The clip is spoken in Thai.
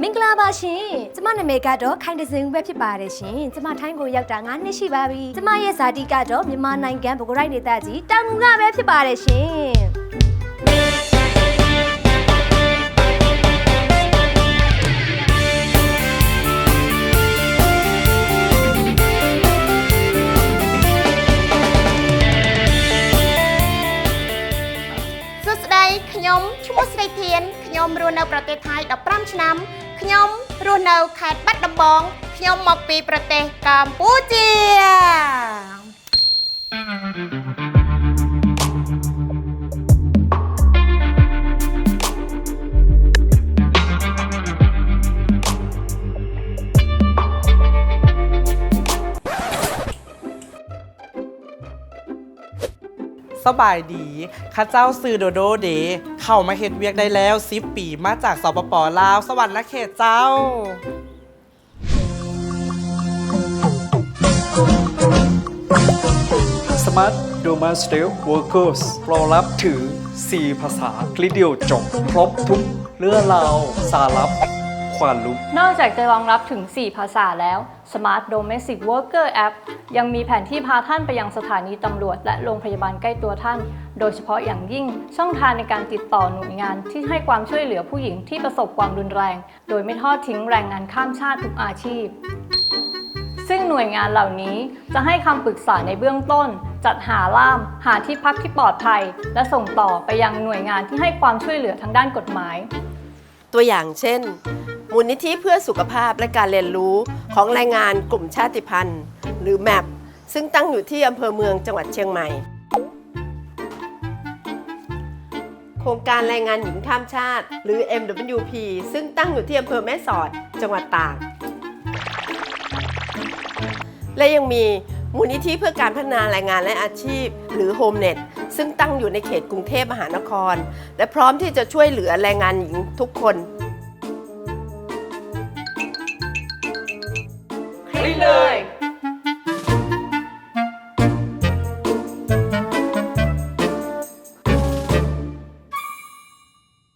မင်္ဂလာပါရှင်ကျမနာမည်ကတော့ခိုင်တစင်ပဲဖြစ်ပါတယ်ရှင်ကျမထိုင်းကိုရောက်တာ9နှစ်ရှိပါပြီကျမရဲ့ဇာတိကတော့မြန်မာနိုင်ငံဗကိုရိုက်နေတကြီးတောင်ငူကပဲဖြစ်ပါတယ်ရှင် សួស្តីខ្ញុំឈ្មោះស្រីធានខ្ញុំរស់នៅប្រទេសថៃ15ឆ្នាំ ខ្ញុំរស់នៅខេត្តបាត់ដំបងខ្ញុំមកពីប្រទេសកម្ពុជា สบายดีข้าเจ้าซื้อโดโดเดเข้ามาเฮ็ดเวียกได้แล้วซิปปีมาจากสปปลาว สวรรค์นะเขตเจ้า Smart Domestic Workers รองรับถึง 4 ภาษาคลิกเดียวจบ ครบทุกเรื่องราวสารับ วามรู้นอกจากจะรองรับถึง 4 ภาษาแล้ว Smart Domestic Worker App ยังมีแผนที่พาท่านไปยังสถานีตำรวจ และโรงพยาบาลใกล้ตัวท่าน โดยเฉพาะอย่างยิ่งช่องทางในการติดต่อหน่วยงานที่ให้ความช่วยเหลือผู้หญิงที่ประสบความรุนแรง โดยไม่ทอดทิ้งแรงงานข้ามชาติทุกอาชีพ ซึ่งหน่วยงานเหล่านี้จะให้คำปรึกษาในเบื้องต้นจัดหาล่าม หาที่พักที่ปลอดภัย และส่งต่อไปยังหน่วยงานที่ให้ความช่วยเหลือทางด้านกฎหมาย ตัวอย่างเช่น มูลนิธิเพื่อสุขภาพและการเรียนรู้ของแรงงานกลุ่มชาติพันธุ์ หรือ MAP ซึ่งตั้งอยู่ที่อำเภอเมืองจังหวัดเชียงใหม่ โครงการแรงงานหญิงข้ามชาติ หรือ MWP ซึ่งตั้งอยู่ที่อำเภอแม่สอด จังหวัดตากและยังมีมูลนิธิเพื่อการพัฒนาแรงงานและอาชีพ หรือ HomeNet ซึ่งตั้งอยู่ในเขตกรุงเทพมหานคร และพร้อมที่จะช่วยเหลือแรงงานหญิงทุกคน thriller.